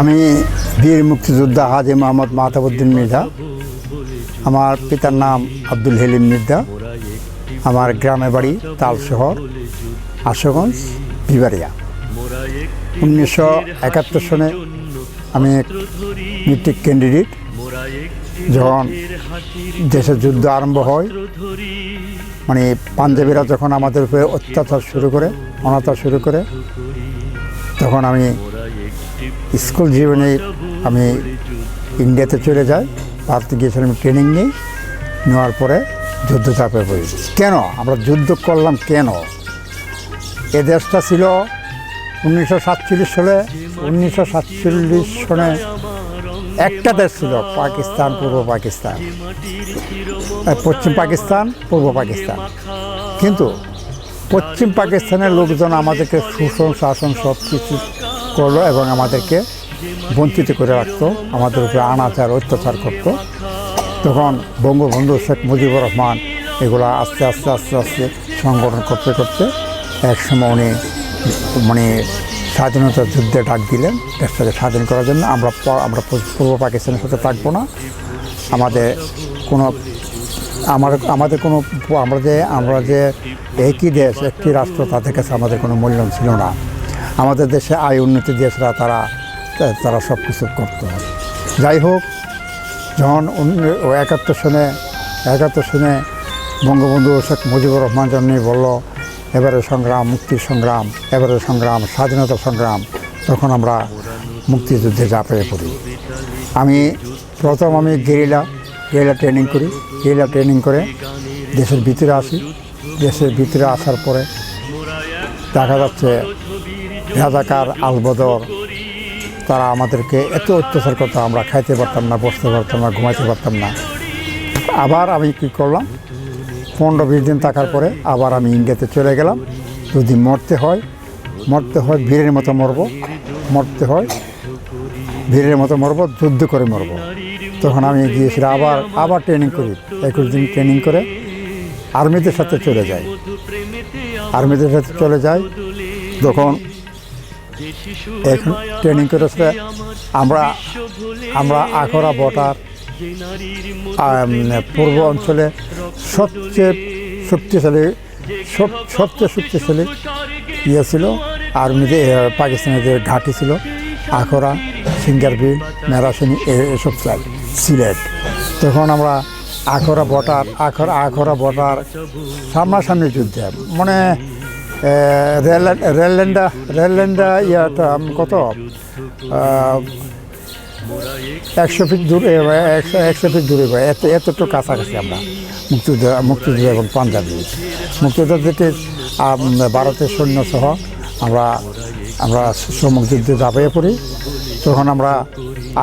আমি বীর মুক্তিযোদ্ধা হাজি মোহাম্মদ মাহতাবুদ্দিন মির্জা। আমার পিতার নাম আব্দুল হেলিম মির্জা। আমার গ্রামে বাড়ি তাল শহর আশুগঞ্জ বিবারিয়া উনিশশো একাত্তর সনে আমি মিট্রিক ক্যান্ডিডেট যখন দেশের যুদ্ধ আরম্ভ হয় মানে পাঞ্জাবিরা যখন আমাদের উপরে অত্যাচার শুরু করে, অনাচার শুরু করে, তখন আমি স্কুল জীবনে আমি ইন্ডিয়াতে চলে যাই। ভারতে গিয়েছিলাম ট্রেনিং নিই। নেওয়ার পরে যুদ্ধ চাপে পড়ি কেন? আমরা যুদ্ধ করলাম কেন? এ দেশটা ছিল উনিশশো সাতচল্লিশ সালে, উনিশশো সাতচল্লিশ সনে একটা দেশ ছিল, পাকিস্তান, পূর্ব পাকিস্তান। পশ্চিম পাকিস্তান, পূর্ব পাকিস্তান। কিন্তু পশ্চিম পাকিস্তানের লোকজন আমাদেরকে শোষণ, শাসন সব কিছু করল এবং আমাদেরকে বঞ্চিত করে রাখতো, আমাদের উপরে অনাচার অত্যাচার করতো। তখন বঙ্গবন্ধু শেখ মুজিবুর রহমান এগুলো আস্তে আস্তে আস্তে আস্তে সংগঠন করতে করতে একসময় উনি মানে স্বাধীনতা যুদ্ধে ডাক দিলেন, দেশটাকে স্বাধীন করার জন্য। আমরা আমরা পূর্ব পাকিস্তানের সাথে থাকব না। আমাদের কোনো, আমার, আমাদের কোনো, আমরা যে আমরা যে একই দেশ, একটি রাষ্ট্র, তাদের কাছে আমাদের কোনো মূল্য ছিল না। আমাদের দেশে আয় উন্নতি দেশরা তারা তারা সব কিছু করতো যাই হোক, যখন একাত্তর সনে একাত্তর সনে বঙ্গবন্ধু শেখ মুজিবুর রহমান জন্যে বলল এবারে সংগ্রাম, মুক্তির সংগ্রাম এবারে সংগ্রাম, স্বাধীনতা সংগ্রাম, তখন আমরা মুক্তিযুদ্ধে ঝাঁপিয়ে পড়ি। আমি প্রথম আমি গেরিলা গেরিলা ট্রেনিং করি। গেরিলা ট্রেনিং করে দেশের ভিতরে আসি। দেশের ভিতরে আসার পরে দেখা যাচ্ছে রাজাকার আলবদর, তারা আমাদেরকে এত অত্যাচার করতো, আমরা খাইতে পারতাম না, বসতে পারতাম না, ঘুমাইতে পারতাম না। আবার আমি কী করলাম? পনেরো, বিশ দিন থাকার পরে আবার আমি ইন্ডিয়াতে চলে গেলাম। যদি মরতে হয় মরতে হয়, বীরের মতো মরবো। মরতে হয়, বীরের মতো মরবো, যুদ্ধ করে মরবো। তখন আমি গিয়েছিলাম আবার আবার ট্রেনিং করি। একুশ দিন ট্রেনিং করে আর্মিদের সাথে চলে যাই। আর্মিদের সাথে চলে যাই, তখন এখন ট্রেনিং করেছে। আমরা আমরা আখরা বটার পূর্ব অঞ্চলে সবচেয়ে শক্তিশালী, সব সবচেয়ে শক্তিশালী ইয়ে ছিল। আর্মিদের পাকিস্তানিদের ঘাঁটি ছিল আখরা সিঙ্গারবিল মেরাসিনী এসব সাইড সিলেট। তখন আমরা আখরা বটার আখরা আখরা বটার সামনাসামনি যুদ্ধে মানে রেলল্যান্ডা রেলল্যান্ডা ইয়াটা কত? একশো ফিট দূরে, একশো ফিট দূরে এত, এতটুকু কাছাকাছি আমরা। মুক্তিযুদ্ধ মুক্তিযুদ্ধ এবং পাঞ্জাবি মুক্তিযুদ্ধ থেকে ভারতের সৈন্য সহ আমরা আমরা যুদ্ধে ঝাঁপিয়ে পড়ি। তখন আমরা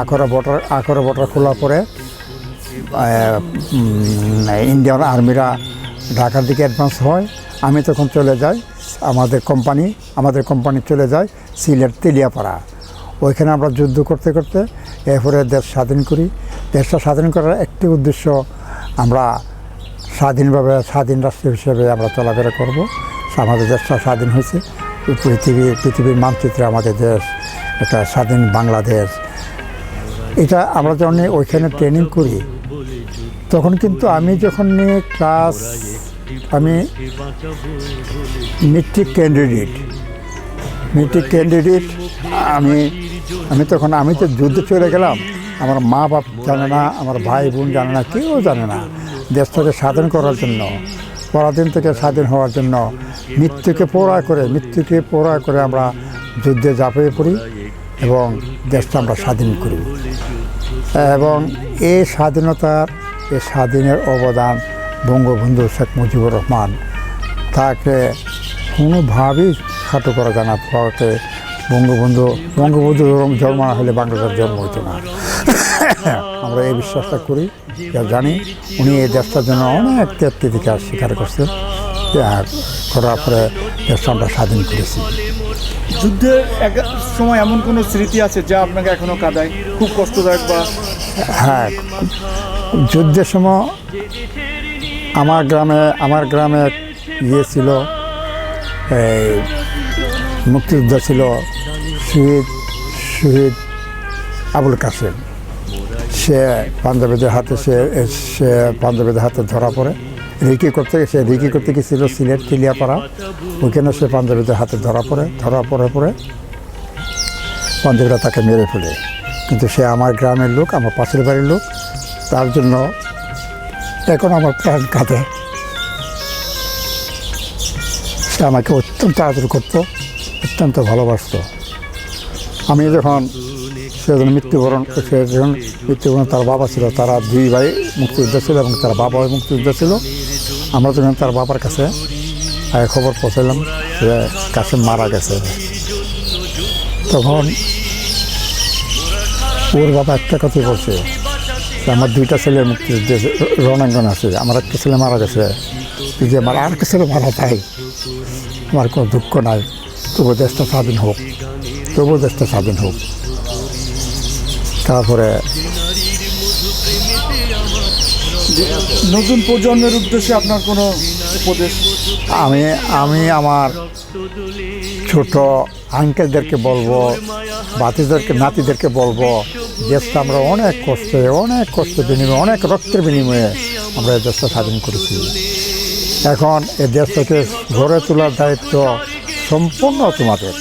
আখরা বটার আখরা বটার খোলার পরে ইন্ডিয়ান আর্মিরা ঢাকার দিকে অ্যাডভান্স হয়। আমি তখন চলে যাই। আমাদের কোম্পানি আমাদের কোম্পানি চলে যায় সিলেট তেলিয়াপাড়া। ওইখানে আমরা যুদ্ধ করতে করতে এরপরে দেশ স্বাধীন করি। দেশটা স্বাধীন করার একটি উদ্দেশ্য আমরা স্বাধীনভাবে, স্বাধীন রাষ্ট্র হিসেবে আমরা চলাফেরা করব। আমাদের দেশটা স্বাধীন হয়েছে। পৃথিবীর পৃথিবীর মানচিত্রে আমাদের দেশ একটা স্বাধীন বাংলাদেশ। এটা আমরা যখন ওইখানে ট্রেনিং করি, তখন কিন্তু আমি যখন ক্লাস আমি মেট্রিক ক্যান্ডিডেট মেট্রিক ক্যান্ডিডেট আমি আমি তখন, আমি তো যুদ্ধে চলে গেলাম। আমার মা বাপ জানে না, আমার ভাই বোন জানে না, কেউ জানে না। দেশটাকে স্বাধীন করার জন্য, পরাধীন থেকে স্বাধীন হওয়ার জন্য, মৃত্যুকে পোড়া করে, মৃত্যুকে পোড়া করে আমরা যুদ্ধে ঝাঁপিয়ে পড়ি এবং দেশটা আমরা স্বাধীন করি। এবং এই স্বাধীনতার এই স্বাধীনের অবদান বঙ্গবন্ধু শেখ মুজিবুর রহমান তাকে কোনোভাবেই খাটো করা যায় না ভারতে বঙ্গবন্ধু বঙ্গবন্ধু জন্ম- না হলে বাংলাদেশের জন্ম হতো না। আমরা এই বিশ্বাসটা করি যা জানি। উনি এই দেশটার জন্য অনেক ত্যাগ তিতিকার স্বীকার করছেন আর করার পরে দেশটা আমরা স্বাধীন করেছি। যুদ্ধের এক সময় এমন কোনো স্মৃতি আছে যা আপনাকে এখনও কাঁদায়? খুব কষ্টদায়ক বা হ্যাঁ যুদ্ধের সময় আমার গ্রামে আমার গ্রামে ইয়ে ছিল, এই মুক্তিযুদ্ধ ছিল শহীদ শহীদ আবুল কাসেম সে পাঞ্জাবিদের হাতে, সে সে পাঞ্জাবিদের হাতে ধরা পড়ে। রিকি করতে, সে রিকি করতে গেছিল সিলেট কিলিয়াপাড়া ওইখানে সে পাঞ্জাবিদের হাতে ধরা পড়ে ধরা পড়ে পড়ে পাঞ্জাবিরা তাকে মেরে ফেলে। কিন্তু সে আমার গ্রামের লোক, আমার পাশের বাড়ির লোক। তার জন্য এখন আমার প্রাণ কাঁদে। সে আমাকে অত্যন্ত আদর করতো, অত্যন্ত ভালোবাসত। আমি যখন সে যখন মৃত্যুবরণ সে যখন মৃত্যুবরণ তার বাবা ছিল, তারা দুই ভাই মুক্তিযোদ্ধা ছিল এবং তার বাবাও মুক্তিযোদ্ধা ছিল। আমরা যখন তার বাবার কাছে খবর পৌঁছালাম সে কাছে মারা গেছে। তখন ওর বাবা একটা কথাই বলছে যে আমার দুইটা ছেলে মুক্তিযুদ্ধে রণাঙ্গন আছে আমার একটা ছেলে মারা গেছে। যদি আমার আর একটা ছেলে মারা যায় আমার কোনো দুঃখ নাই। তবু দেশটা স্বাধীন হোক তবু দেশটা স্বাধীন হোক। তারপরে নতুন প্রজন্মের উদ্দেশ্যে আপনার কোনো উপদেশ? আমি আমি আমার ছোট আঙ্কেলদেরকে বলব, বাতিদেরকে, নাতিদেরকে বলব দেশটা আমরা অনেক কষ্টে, অনেক কষ্টের বিনিময়ে, অনেক রক্তের বিনিময়ে আমরা এই দেশটা স্বাধীন করেছি। এখন এই দেশটাকে গড়ে তোলার দায়িত্ব সম্পূর্ণ তোমাদের।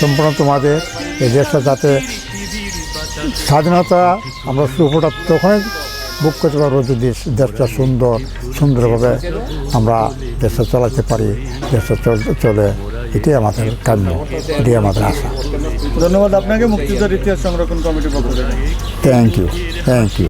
সম্পূর্ণ তোমাদের এই দেশটা যাতে স্বাধীনতা আমরা সুফোটা তখনই বুক করতে পারব যদি দেশটা সুন্দর সুন্দরভাবে আমরা দেশটা চালাতে পারি দেশটা চল- চলে। এটাই আমাদের কাম্য এটাই আমাদের আশা। ধন্যবাদ আপনাকে মুক্তিযুদ্ধের ইতিহাস সংরক্ষণ কমিটির পক্ষ থেকে। Thank you thank you